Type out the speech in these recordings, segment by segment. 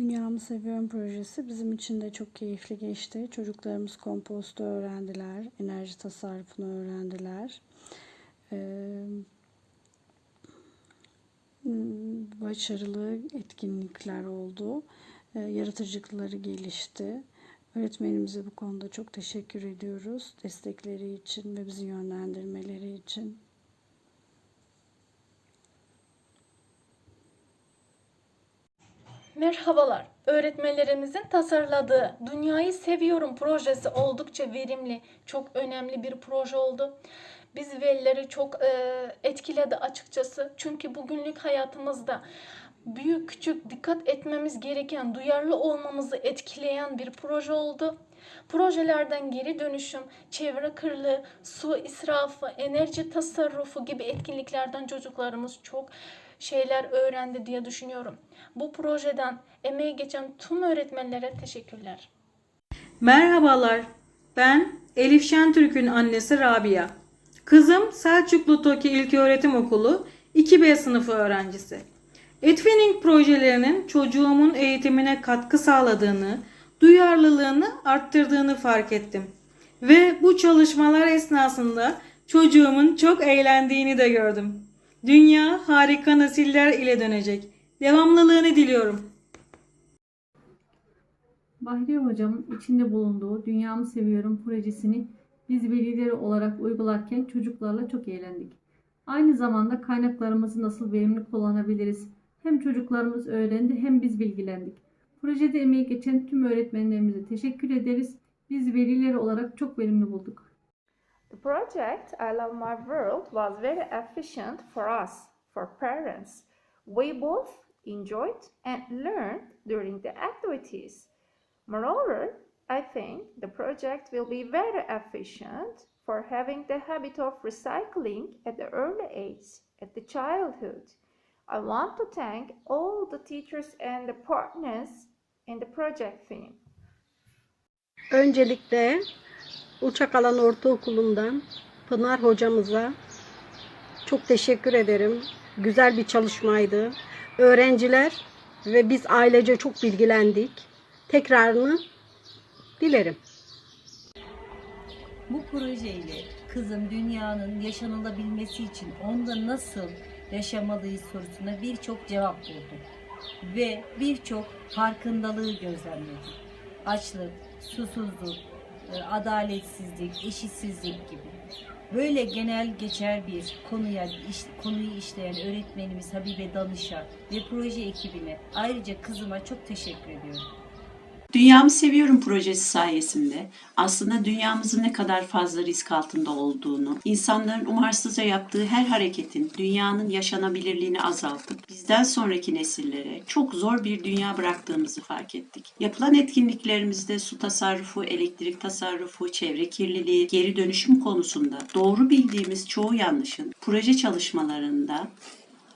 Dünyamı Seviyorum projesi bizim için de çok keyifli geçti. Çocuklarımız kompostu öğrendiler, enerji tasarrufunu öğrendiler. Ee, m, başarılı etkinlikler oldu. Ee, yaratıcılıkları gelişti. Öğretmenimize bu konuda çok teşekkür ediyoruz. Destekleri için ve bizi yönlendirmeleri için. Merhabalar. Öğretmenlerimizin tasarladığı Dünyayı Seviyorum projesi oldukça verimli, çok önemli bir proje oldu. Biz velileri çok e, etkiledi açıkçası. Çünkü bugünlük hayatımızda büyük küçük dikkat etmemiz gereken, duyarlı olmamızı etkileyen bir proje oldu. Projelerden geri dönüşüm, çevre kirliliği, su israfı, enerji tasarrufu gibi etkinliklerden çocuklarımız çok şeyler öğrendi diye düşünüyorum. Bu projeden emeği geçen tüm öğretmenlere teşekkürler. Merhabalar, ben Elif Şentürk'ün annesi Rabia. Kızım Selçuklu TOKİ İlköğretim Okulu 2B sınıfı öğrencisi. Etwinning projelerinin çocuğumun eğitimine katkı sağladığını, duyarlılığını arttırdığını fark ettim. Ve bu çalışmalar esnasında çocuğumun çok eğlendiğini de gördüm. Dünya harika nesiller ile dönecek. Devamlılığını diliyorum. Bahriye Hocam'ın içinde bulunduğu Dünyamı Seviyorum projesini biz velileri olarak uygularken çocuklarla çok eğlendik. Aynı zamanda kaynaklarımızı nasıl verimli kullanabiliriz? Hem çocuklarımız öğrendi hem biz bilgilendik. Projede emeği geçen tüm öğretmenlerimize teşekkür ederiz. Biz velileri olarak çok verimli bulduk. The project I Love My World was very efficient for us, for parents. We both enjoyed and learned during the activities. Moreover, I think the project will be very efficient for having the habit of recycling at the early age, at the childhood. I want to thank all the teachers and the partners in the project team. Öncelikle Uçakalan Ortaokulu'ndan Pınar hocamıza çok teşekkür ederim. Güzel bir çalışmaydı. Öğrenciler ve biz ailece çok bilgilendik. Tekrarını dilerim. Bu projeyle kızım dünyanın yaşanılabilmesi için onda nasıl yaşamalıyız sorusuna birçok cevap buldum. Ve birçok farkındalığı gözlemledim. Açlık, susuzluk, e, adaletsizlik, eşitsizlik gibi. Böyle genel geçer bir konuya iş- konuyu işleyen öğretmenimiz Habibe Danış'a ve proje ekibine ayrıca kızıma çok teşekkür ediyorum. Dünyamı Seviyorum projesi sayesinde aslında dünyamızın ne kadar fazla risk altında olduğunu, insanların umarsızca yaptığı her hareketin dünyanın yaşanabilirliğini azaltıp bizden sonraki nesillere çok zor bir dünya bıraktığımızı fark ettik. Yapılan etkinliklerimizde su tasarrufu, elektrik tasarrufu, çevre kirliliği, geri dönüşüm konusunda doğru bildiğimiz çoğu yanlışın proje çalışmalarında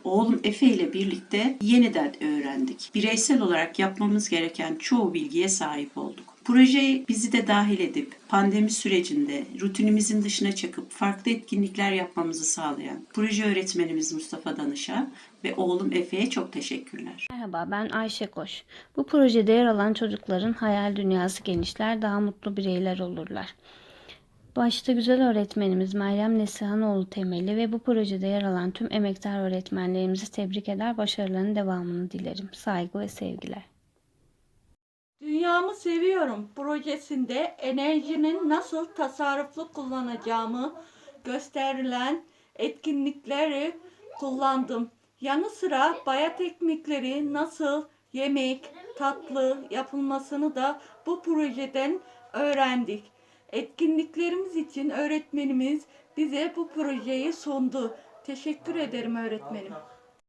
Oğlum Efe ile birlikte yeniden öğrendik. Bireysel olarak yapmamız gereken çoğu bilgiye sahip olduk. Projeye bizi de dahil edip pandemi sürecinde rutinimizin dışına çıkıp farklı etkinlikler yapmamızı sağlayan proje öğretmenimiz Mustafa Danış'a ve oğlum Efe'ye çok teşekkürler. Merhaba ben Ayşe Koş. Bu projede yer alan çocukların hayal dünyası genişler, daha mutlu bireyler olurlar. Başta güzel öğretmenimiz Meryem Nesihanoğlu temeli ve bu projede yer alan tüm emektar öğretmenlerimizi tebrik eder, başarılarının devamını dilerim. Saygı ve sevgiler. Dünyamı Seviyorum projesinde enerjinin nasıl tasarruflu kullanacağımı gösterilen etkinlikleri kullandım. Yanı sıra bayat ekmekleri nasıl yemek, tatlı yapılmasını da bu projeden öğrendik. Etkinliklerimiz için öğretmenimiz bize bu projeyi sundu. Teşekkür ederim öğretmenim.